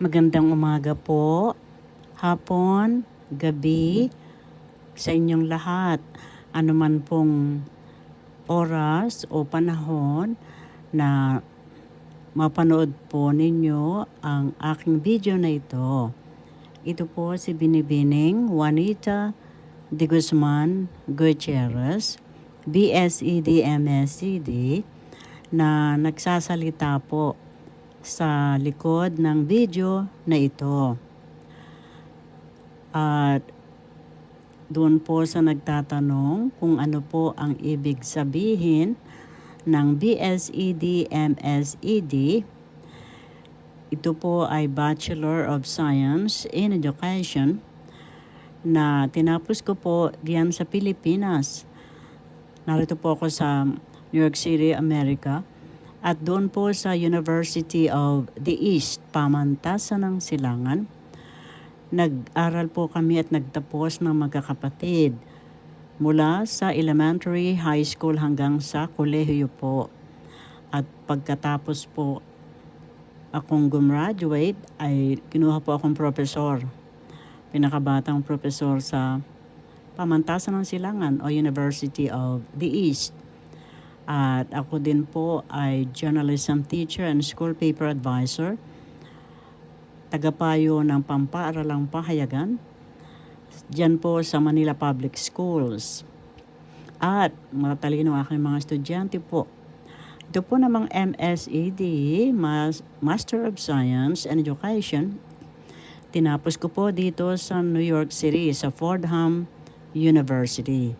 Magandang umaga po, hapon, gabi, sa inyong lahat. Ano man pong oras o panahon na mapanood po ninyo ang aking video na ito. Ito po si Binibining Juanita de Guzman Gutierrez, BSED MSCD, na nagsasalita po sa likod ng video na ito. At doon po sa nagtatanong kung ano po ang ibig sabihin ng BSED MSED. Ito po ay Bachelor of Science in Education na tinapos ko po diyan sa Pilipinas. Narito po ako sa New York City, America. At doon po sa University of the East, Pamantasan ng Silangan, nag-aral po kami at nagtapos ng magkakapatid mula sa elementary, high school hanggang sa kolehiyo po. At pagkatapos po akong gumraduate ay kinuha po akong professor. Pinakabatang professor sa Pamantasan ng Silangan o University of the East. At ako din po ay journalism teacher and school paper advisor. Tagapayo ng pampaaralang pahayagan. Diyan po sa Manila Public Schools. At matatalino aking mga estudyante po. Ito po namang MSED, Mas- Master of Science and Education. Tinapos ko po dito sa New York City sa Fordham University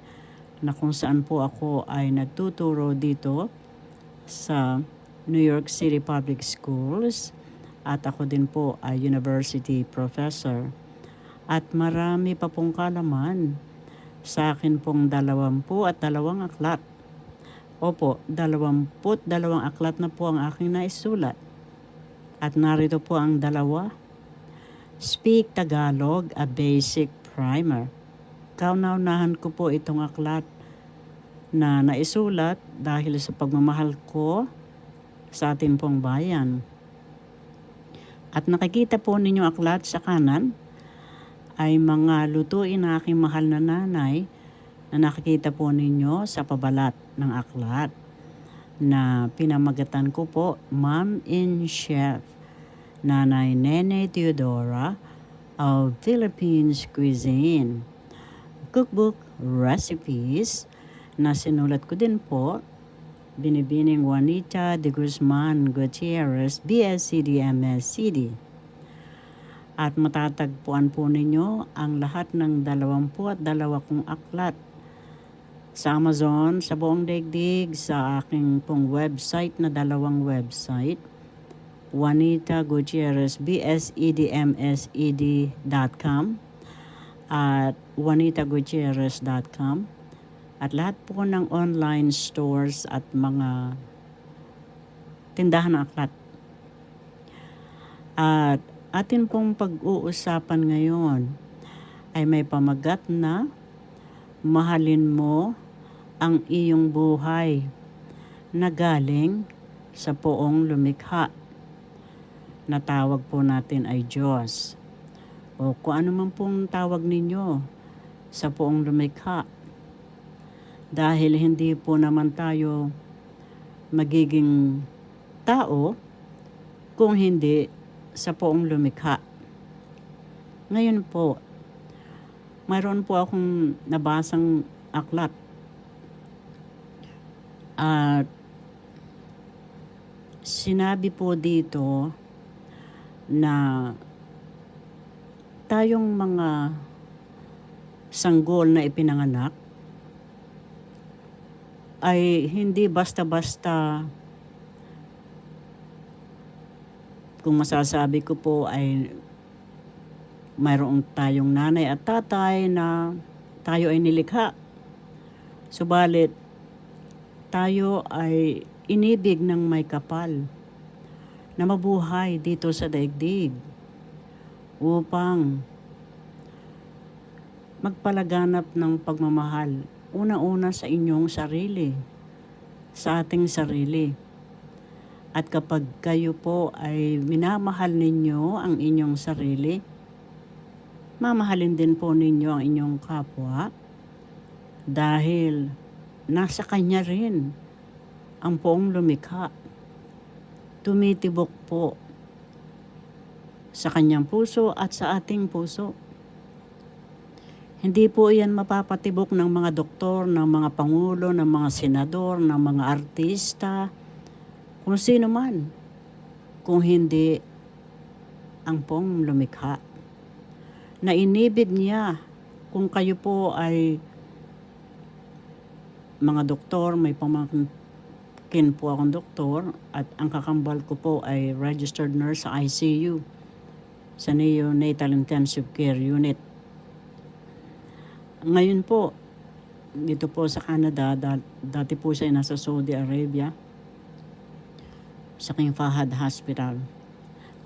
na kung saan po ako ay nagtuturo dito sa New York City Public Schools at ako din po ay university professor. At marami pa pong kalaman sa akin pong dalawampu at dalawang aklat. Opo, dalawamput dalawang aklat na po ang aking naisulat. At narito po ang dalawa. Speak Tagalog, a Basic Primer kauna-unahan ko po itong aklat na naisulat dahil sa pagmamahal ko sa ating pong bayan. At nakikita po ninyo aklat sa kanan ay mga lutuin na aking mahal na nanay na nakikita po ninyo sa pabalat ng aklat na pinamagatan ko po Mom in Chef Nanay Nene Teodora of Philippines Cuisine cookbook recipes na sinulat ko din po. Binibining Juanita de Guzman Gutierrez, BSCD, MSCD. At matatagpuan po ninyo ang lahat ng dalawampu at dalawa kong aklat sa Amazon, sa buong daigdig, sa aking pong website na dalawang website. Juanita Gutierrez, BSEDMSED.com at juanitagutierrez.com at lahat po ng online stores at mga tindahan ng aklat. At atin pong pag-uusapan ngayon ay may pamagat na mahalin mo ang iyong buhay na galing sa poong lumikha. Natawag po natin ay Diyos o kung ano man pong tawag ninyo sa poong lumikha. Dahil hindi po naman tayo magiging tao kung hindi sa poong lumikha. Ngayon po, mayroon po akong nabasang aklat. At sinabi po dito na tayong mga sanggol na ipinanganak ay hindi basta-basta kung masasabi ko po ay mayroong tayong nanay at tatay na tayo ay nilikha. Subalit, tayo ay inibig ng may kapal na mabuhay dito sa daigdig upang magpalaganap ng pagmamahal una-una sa inyong sarili, sa ating sarili. At kapag kayo po ay minamahal ninyo ang inyong sarili, mamahalin din po ninyo ang inyong kapwa dahil nasa kanya rin ang poong lumikha. Tumitibok po sa kanyang puso at sa ating puso. Hindi po yan mapapatibok ng mga doktor, ng mga pangulo, ng mga senador, ng mga artista, kung sino man. Kung hindi ang pong lumikha. Na inibig niya kung kayo po ay mga doktor, may pamangkin po akong doktor at ang kakambal ko po ay registered nurse sa ICU sa Neonatal Intensive Care Unit. Ngayon po, dito po sa Canada, da- dati po siya nasa Saudi Arabia, sa King Fahad Hospital.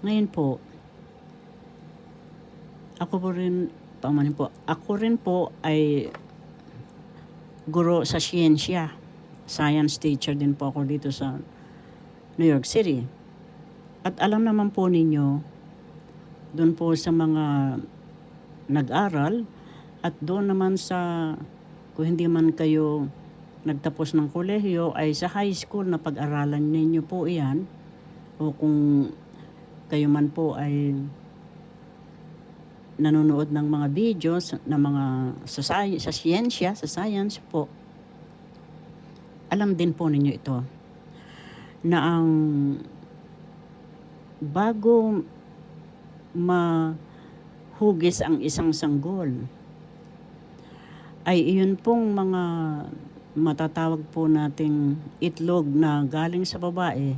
Ngayon po, ako po rin, pamanin po, ako rin po ay guro sa siyensya. Science teacher din po ako dito sa New York City. At alam naman po ninyo, doon po sa mga nag-aral at doon naman sa kung hindi man kayo nagtapos ng kolehiyo ay sa high school na pag-aralan ninyo po iyan. O kung kayo man po ay nanonood ng mga videos na mga sa, sa siyensya, sa science po, alam din po ninyo ito na ang bago mahugis ang isang sanggol ay iyon pong mga matatawag po nating itlog na galing sa babae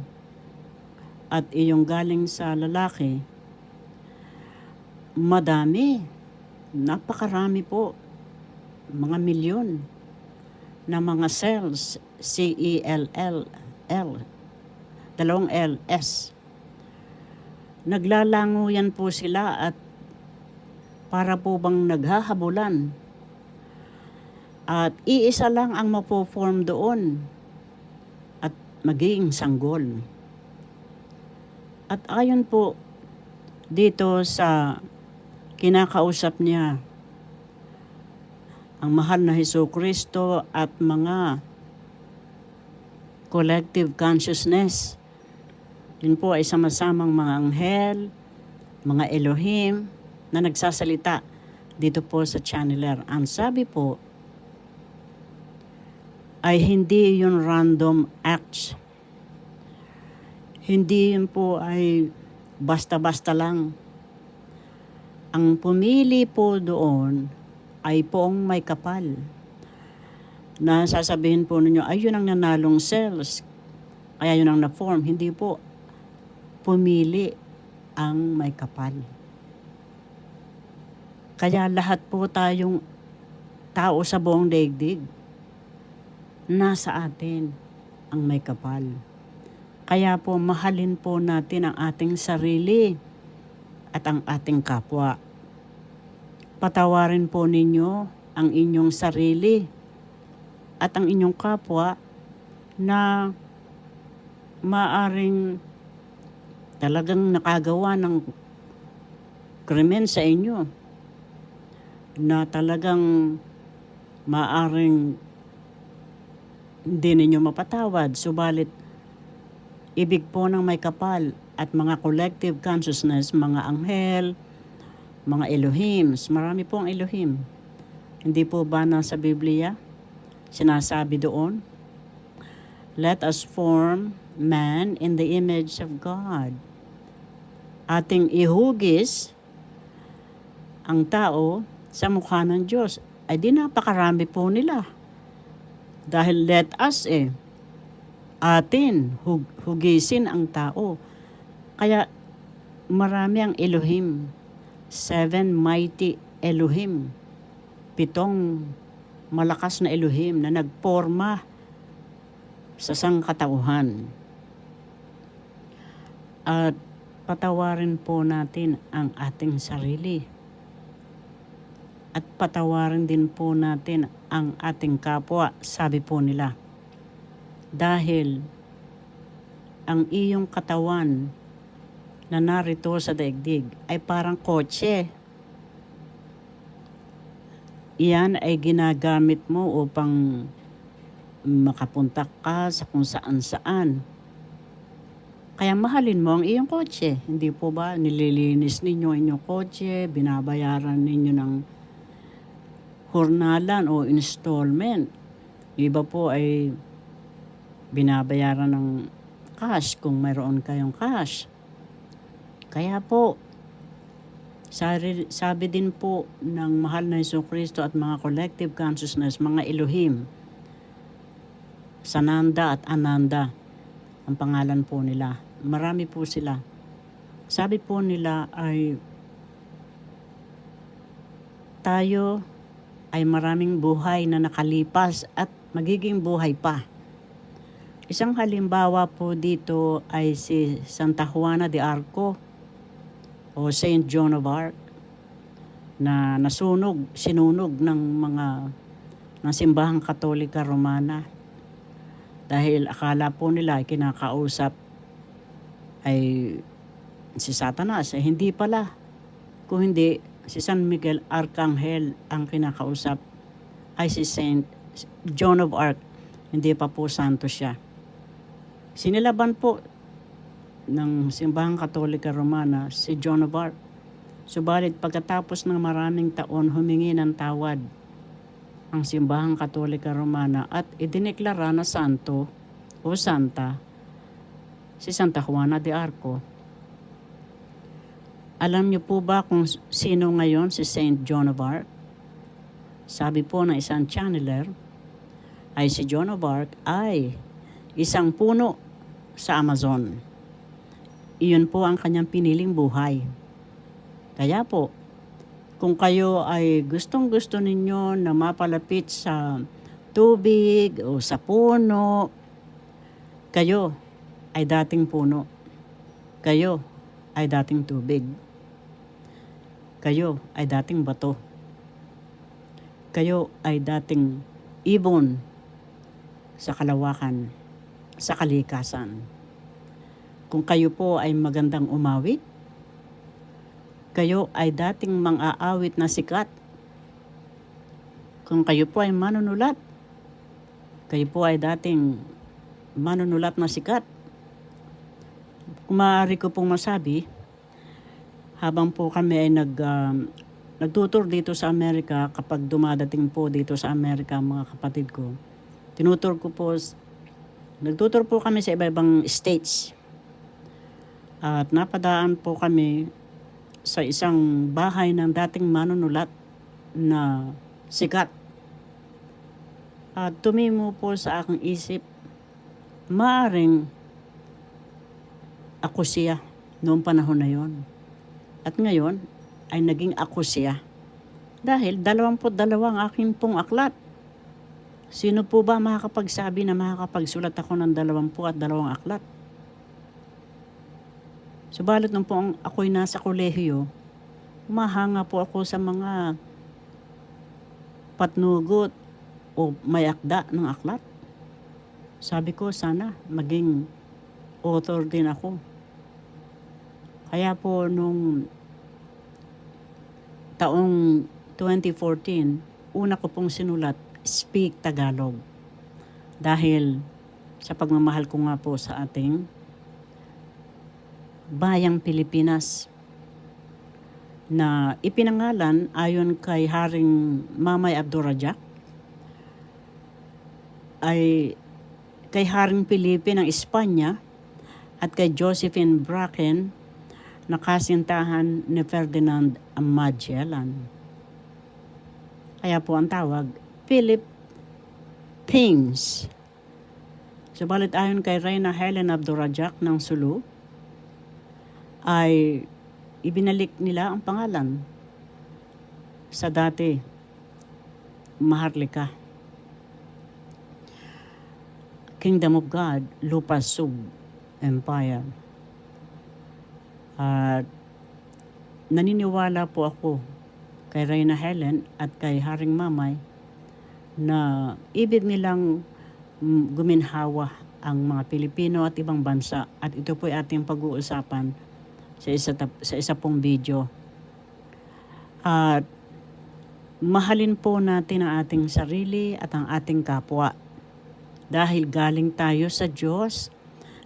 at iyong galing sa lalaki madami. Napakarami po. Mga milyon na mga cells. C-E-L-L L dalawang L S. Naglalango yan po sila at para po bang naghahabulan at iisa lang ang mapo-form doon at magiging sanggol. At ayon po dito sa kinakausap niya ang mahal na Heso Kristo at mga collective consciousness. Yun po ay sama-samang mga anghel, mga Elohim na nagsasalita dito po sa channeler. Ang sabi po ay hindi yun random acts. Hindi yun po ay basta-basta lang. Ang pumili po doon ay poong may kapal. Na sasabihin po ninyo, ay yun ang nanalong cells. Kaya yun ang na-form. Hindi po. Pumili ang may kapal. Kaya lahat po tayong tao sa buong daigdig, nasa atin ang may kapal. Kaya po mahalin po natin ang ating sarili at ang ating kapwa. Patawarin po ninyo ang inyong sarili at ang inyong kapwa na maaring talagang nakagawa ng krimen sa inyo na talagang maaring hindi ninyo mapatawad. Subalit, ibig po ng may kapal at mga collective consciousness, mga anghel, mga Elohims, marami po ang Elohim. Hindi po ba nasa Biblia? Sinasabi doon, Let us form man in the image of God. Ating ihugis ang tao sa mukha ng Diyos. Ay di napakarami po nila. Dahil let us eh, atin hug- hugisin ang tao. Kaya marami ang Elohim. Seven mighty Elohim. Pitong malakas na Elohim na nagporma sa sangkatauhan. At patawarin po natin ang ating sarili. At patawarin din po natin ang ating kapwa, sabi po nila. Dahil ang iyong katawan na narito sa daigdig ay parang kotse. Iyan ay ginagamit mo upang makapunta ka sa kung saan saan. Kaya mahalin mo ang iyong kotse. Hindi po ba nililinis ninyo ang inyong kotse, binabayaran ninyo ng hurnalan o installment. Yung Iba po ay binabayaran ng cash kung mayroon kayong cash. Kaya po, sabi, sabi din po ng mahal na Yeso Kristo at mga collective consciousness, mga Elohim, Sananda at Ananda, ang pangalan po nila. Marami po sila. Sabi po nila ay tayo ay maraming buhay na nakalipas at magiging buhay pa. Isang halimbawa po dito ay si Santa Juana de Arco o Saint John of Arc na nasunog, sinunog ng mga ng simbahang Katolika Romana dahil akala po nila ay kinakausap ay si Satanas. Eh, hindi pala. Kung hindi, si San Miguel Arcangel ang kinakausap ay si Saint John of Arc. Hindi pa po santo siya. Sinilaban po ng simbahang Katolika Romana si John of Arc. Subalit pagkatapos ng maraming taon humingi ng tawad ang simbahang Katolika Romana at idineklara na santo o santa si Santa Juana de Arco. Alam niyo po ba kung sino ngayon si Saint John of Arc? Sabi po ng isang channeler ay si John of Arc ay isang puno sa Amazon. Iyon po ang kanyang piniling buhay. Kaya po, kung kayo ay gustong gusto ninyo na mapalapit sa tubig o sa puno, kayo ay dating puno. Kayo ay dating tubig. Kayo ay dating bato. Kayo ay dating ibon sa kalawakan, sa kalikasan. Kung kayo po ay magandang umawit, kayo ay dating mang-aawit na sikat. Kung kayo po ay manunulat, kayo po ay dating manunulat na sikat. Kung ko pong masabi, habang po kami ay nag, um, nagtutur dito sa Amerika, kapag dumadating po dito sa Amerika mga kapatid ko, tinutur ko po, nagtutur po kami sa iba-ibang states. At napadaan po kami sa isang bahay ng dating manunulat na sikat. At tumimo po sa aking isip, maaring ako siya noong panahon na yon. At ngayon ay naging ako siya. Dahil dalawamput dalawa ang aking pong aklat. Sino po ba makakapagsabi na makakapagsulat ako ng dalawampu at dalawang aklat? Subalit nung po ako'y nasa kolehiyo, umahanga po ako sa mga patnugot o may akda ng aklat. Sabi ko, sana maging author din ako. Kaya po nung taong 2014, una ko pong sinulat, Speak Tagalog. Dahil sa pagmamahal ko nga po sa ating bayang Pilipinas na ipinangalan ayon kay Haring Mamay Abdurrajak ay kay Haring Felipe ng Espanya at kay Josephine Bracken na kasintahan ni Ferdinand Magellan. Kaya po ang tawag, Philip Pings. Subalit ayon kay Reyna Helen Abdurrajak ng Sulu, ay ibinalik nila ang pangalan sa dati Maharlika. Kingdom of God, Lupa Sub Empire. At naniniwala po ako kay Reyna Helen at kay Haring Mamay na ibig nilang mm, guminhawa ang mga Pilipino at ibang bansa. At ito po ay ating pag-uusapan sa isa, sa isa pong video. At mahalin po natin ang ating sarili at ang ating kapwa. Dahil galing tayo sa Diyos,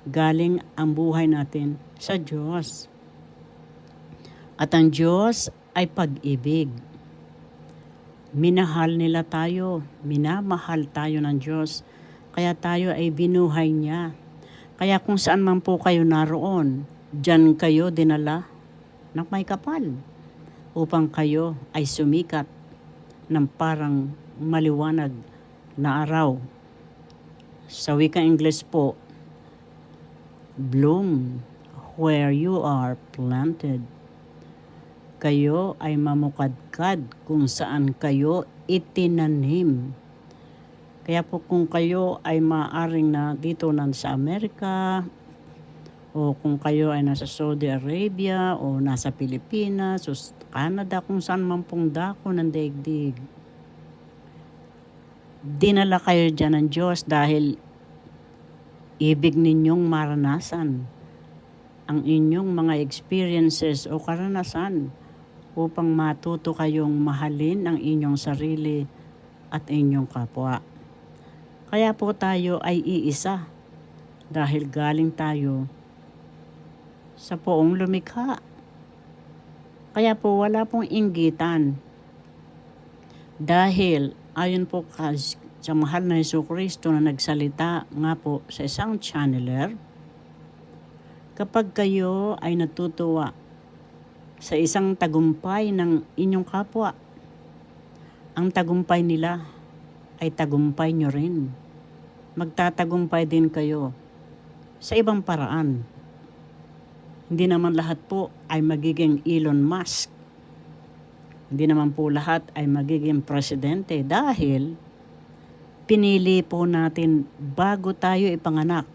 galing ang buhay natin sa Diyos. At ang Diyos ay pag-ibig. Minahal nila tayo, minamahal tayo ng Diyos, kaya tayo ay binuhay niya. Kaya kung saan man po kayo naroon, dyan kayo dinala ng may kapal upang kayo ay sumikat ng parang maliwanag na araw. Sa wika English po, bloom where you are planted. Kayo ay mamukadkad kung saan kayo itinanim. Kaya po kung kayo ay maaring na dito nan sa Amerika, o kung kayo ay nasa Saudi Arabia, o nasa Pilipinas, o Canada, kung saan man pong dako ng daigdig. Dinala kayo dyan ng Diyos dahil ibig ninyong maranasan ang inyong mga experiences o karanasan upang matuto kayong mahalin ang inyong sarili at inyong kapwa. Kaya po tayo ay iisa dahil galing tayo sa poong lumikha. Kaya po wala pong inggitan. Dahil ayon po sa mahal na Yesu Kristo na nagsalita nga po sa isang channeler, kapag kayo ay natutuwa sa isang tagumpay ng inyong kapwa, ang tagumpay nila ay tagumpay nyo rin. Magtatagumpay din kayo sa ibang paraan. Hindi naman lahat po ay magiging Elon Musk. Hindi naman po lahat ay magiging presidente dahil pinili po natin bago tayo ipanganak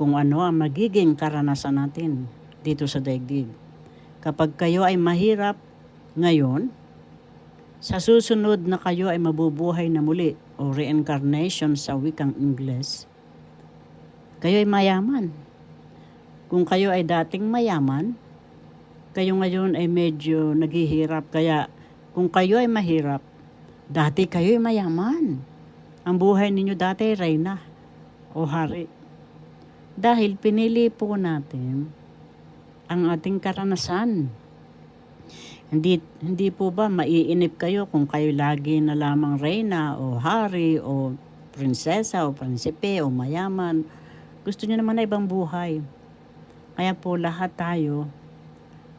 kung ano ang magiging karanasan natin dito sa daigdig. Kapag kayo ay mahirap ngayon, sa susunod na kayo ay mabubuhay na muli o reincarnation sa wikang Ingles, kayo ay mayaman. Kung kayo ay dating mayaman, kayo ngayon ay medyo naghihirap. Kaya kung kayo ay mahirap, dati kayo ay mayaman. Ang buhay ninyo dati ay reyna o hari. Dahil pinili po natin ang ating karanasan. Hindi, hindi po ba maiinip kayo kung kayo lagi na lamang reyna o hari o prinsesa o prinsipe o mayaman. Gusto niyo naman na ibang buhay. Kaya po lahat tayo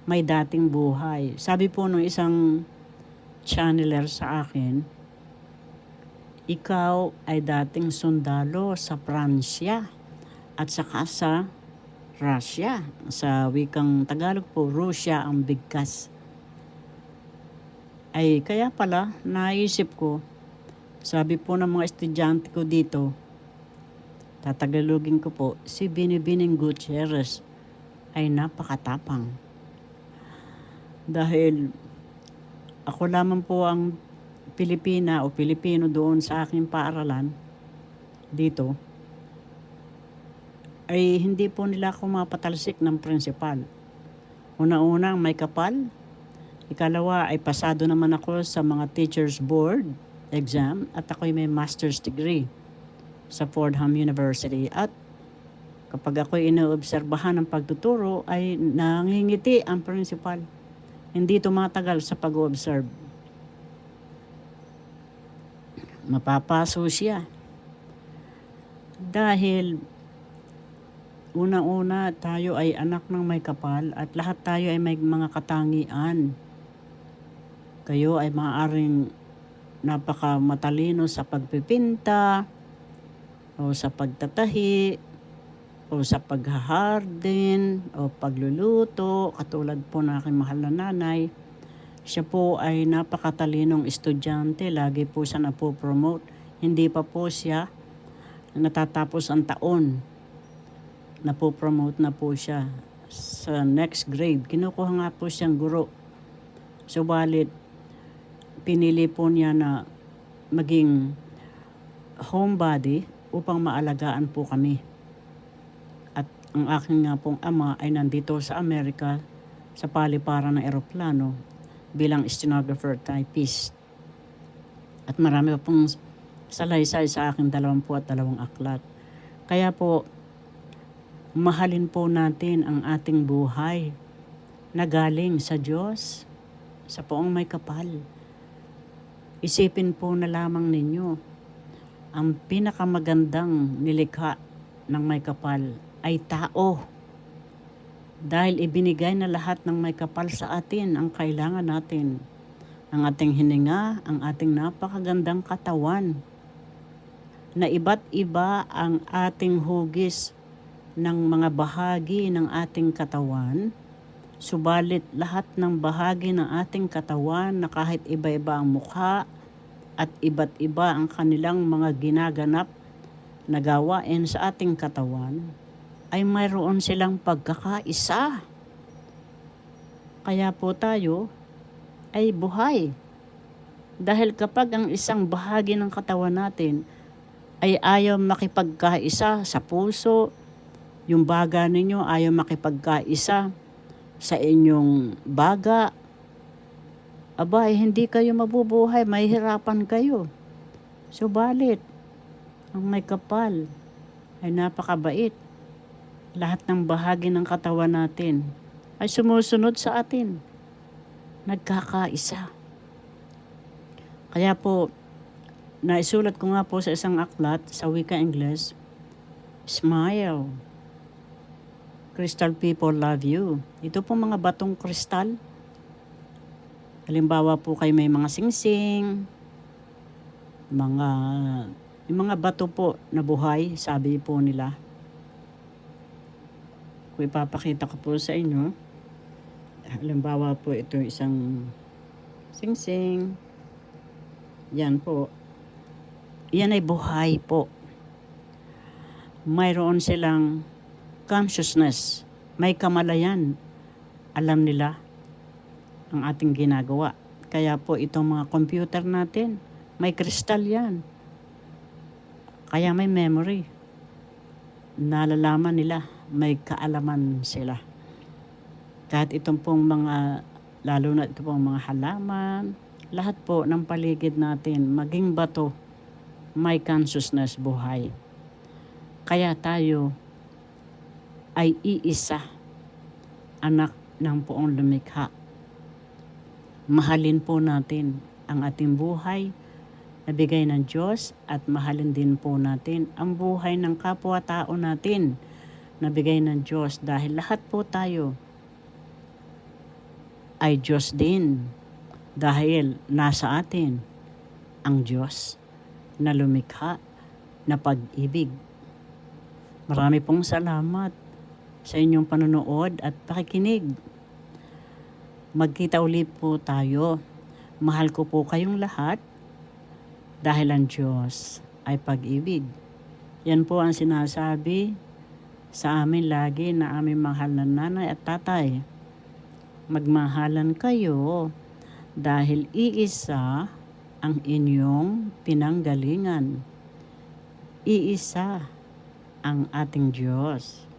may dating buhay. Sabi po nung isang channeler sa akin, ikaw ay dating sundalo sa Pransya at saka sa Russia. Sa wikang Tagalog po, Russia ang bigkas. Ay, kaya pala, naisip ko, sabi po ng mga estudyante ko dito, tatagalogin ko po, si Binibining Gutierrez ay napakatapang. Dahil ako lamang po ang Pilipina o Pilipino doon sa aking paaralan dito, ay hindi po nila ako mapatalsik ng principal. Una-una may kapal, Ikalawa ay pasado naman ako sa mga teachers board exam at ako'y may master's degree sa Fordham University. At kapag ako'y inoobserbahan ng pagtuturo ay nangingiti ang principal. Hindi tumatagal sa pag-observe. Mapapaso siya. Dahil una-una tayo ay anak ng may kapal at lahat tayo ay may mga katangian. Kayo ay maaaring napaka matalino sa pagpipinta o sa pagtatahi o sa paghaharden o pagluluto. Katulad po ng aking mahal na nanay siya po ay napakatalinong estudyante. Lagi po siya napopromote. Hindi pa po siya natatapos ang taon napopromote na po siya sa next grade kinukuha nga po siyang guro subalit pinili po niya na maging homebody upang maalagaan po kami. At ang aking nga pong ama ay nandito sa Amerika sa paliparan ng eroplano bilang stenographer typist. At marami pa pong salaysay sa aking dalawampu at dalawang aklat. Kaya po, mahalin po natin ang ating buhay na galing sa Diyos, sa poong may kapal. Isipin po na lamang ninyo, ang pinakamagandang nilikha ng may kapal ay tao. Dahil ibinigay na lahat ng may kapal sa atin ang kailangan natin. Ang ating hininga, ang ating napakagandang katawan. Na iba't iba ang ating hugis ng mga bahagi ng ating katawan. Subalit lahat ng bahagi ng ating katawan na kahit iba-iba ang mukha at iba't iba ang kanilang mga ginaganap na gawain sa ating katawan, ay mayroon silang pagkakaisa. Kaya po tayo ay buhay. Dahil kapag ang isang bahagi ng katawan natin ay ayaw makipagkaisa sa puso, yung baga ninyo ayaw makipagkaisa sa inyong baga, aba, eh, hindi kayo mabubuhay, mahihirapan kayo. Subalit, ang may kapal ay napakabait lahat ng bahagi ng katawan natin ay sumusunod sa atin. Nagkakaisa. Kaya po, naisulat ko nga po sa isang aklat sa wika English, Smile. Crystal people love you. Ito po mga batong kristal. Halimbawa po kayo may mga singsing, mga yung mga bato po na buhay, sabi po nila. Kung ipapakita ko po sa inyo, halimbawa po ito isang singsing. Yan po. Yan ay buhay po. Mayroon silang consciousness. May kamalayan. Alam nila ang ating ginagawa. Kaya po itong mga computer natin, may kristal yan. Kaya may memory. Nalalaman nila, may kaalaman sila. Kahit itong pong mga, lalo na ito pong mga halaman, lahat po ng paligid natin, maging bato, may consciousness buhay. Kaya tayo ay iisa, anak ng poong lumikha. Mahalin po natin ang ating buhay na bigay ng Diyos at mahalin din po natin ang buhay ng kapwa-tao natin na bigay ng Diyos dahil lahat po tayo ay Diyos din dahil nasa atin ang Diyos na lumikha na pag-ibig. Marami pong salamat sa inyong panonood at pakikinig. Magkita ulit po tayo. Mahal ko po kayong lahat dahil ang Diyos ay pag-ibig. Yan po ang sinasabi sa amin lagi na aming mahal na nanay at tatay. Magmahalan kayo dahil iisa ang inyong pinanggalingan. Iisa ang ating Diyos.